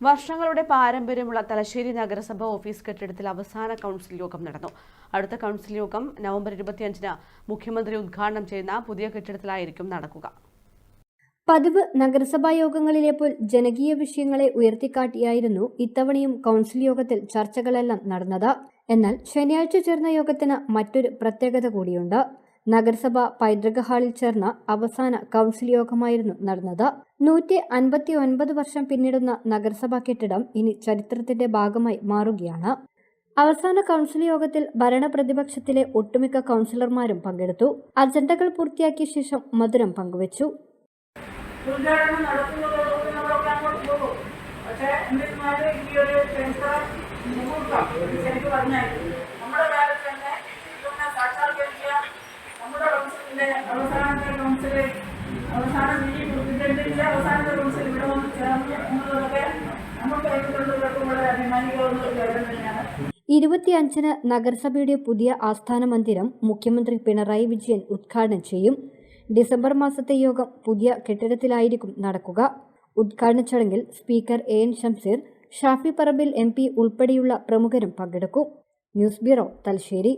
വർഷങ്ങളുടെ പാരമ്പര്യമുള്ള തലശ്ശേരി നഗരസഭ ഓഫീസ് കെട്ടിടത്തിൽ അവസാന കൗൺസിൽ യോഗം നടന്നു. അടുത്ത കൗൺസിൽ യോഗം നവംബർ ഇരുപത്തിയഞ്ചിന് മുഖ്യമന്ത്രി ഉദ്ഘാടനം ചെയ്യുന്ന പുതിയ കെട്ടിടത്തിലായിരിക്കും നടക്കുക. പതിവ് നഗരസഭാ യോഗങ്ങളിലെ പോൽ ജനകീയ വിഷയങ്ങളെ ഉയർത്തിക്കാട്ടിയായിരുന്നു ഇത്തവണയും കൗൺസിൽ യോഗത്തിൽ ചർച്ചകളെല്ലാം നടന്നത്. എന്നാൽ ശനിയാഴ്ച ചേർന്ന യോഗത്തിന് മറ്റൊരു പ്രത്യേകത കൂടിയുണ്ട്. നഗരസഭ പൈതൃക ഹാളിൽ ചേർന്ന അവസാന കൗൺസിൽ യോഗമായിരുന്നു നടന്നത്. നൂറ്റി അൻപത്തി ഒൻപത് വർഷം പിന്നിടുന്ന നഗരസഭാ കെട്ടിടം ഇനി ചരിത്രത്തിന്റെ ഭാഗമായി മാറുകയാണ്. അവസാന കൗൺസിൽ യോഗത്തിൽ ഭരണപ്രതിപക്ഷത്തിലെ ഒട്ടുമിക്ക കൗൺസിലർമാരും പങ്കെടുത്തു. അജണ്ടകൾ പൂർത്തിയാക്കിയ ശേഷം മധുരം പങ്കുവച്ചു. ശരിക്കും പറഞ്ഞാൽ. നമ്മുടെ കാലത്ത് തന്നെ ഇതൊന്ന് സാക്ഷാത്കരിക്കുക നമ്മുടെ കൗൺസിലിന്റെ അവസാനത്തെ കൗൺസിൽ അവസാനം കൗൺസിൽ ഇവിടെ വന്ന് ഇരുപത്തിയഞ്ചിന് നഗരസഭയുടെ പുതിയ ആസ്ഥാന മന്ദിരം മുഖ്യമന്ത്രി പിണറായി വിജയൻ ഉദ്ഘാടനം ചെയ്യും. ഡിസംബർ മാസത്തെ യോഗം പുതിയ കെട്ടിടത്തിലായിരിക്കും നടക്കുക. ഉദ്ഘാടന ചടങ്ങിൽ speaker A N Shamseer Shafi Parambil M P ഉൾപ്പെടെയുള്ള പ്രമുഖരും പങ്കെടുക്കും. News bureau Thalassery.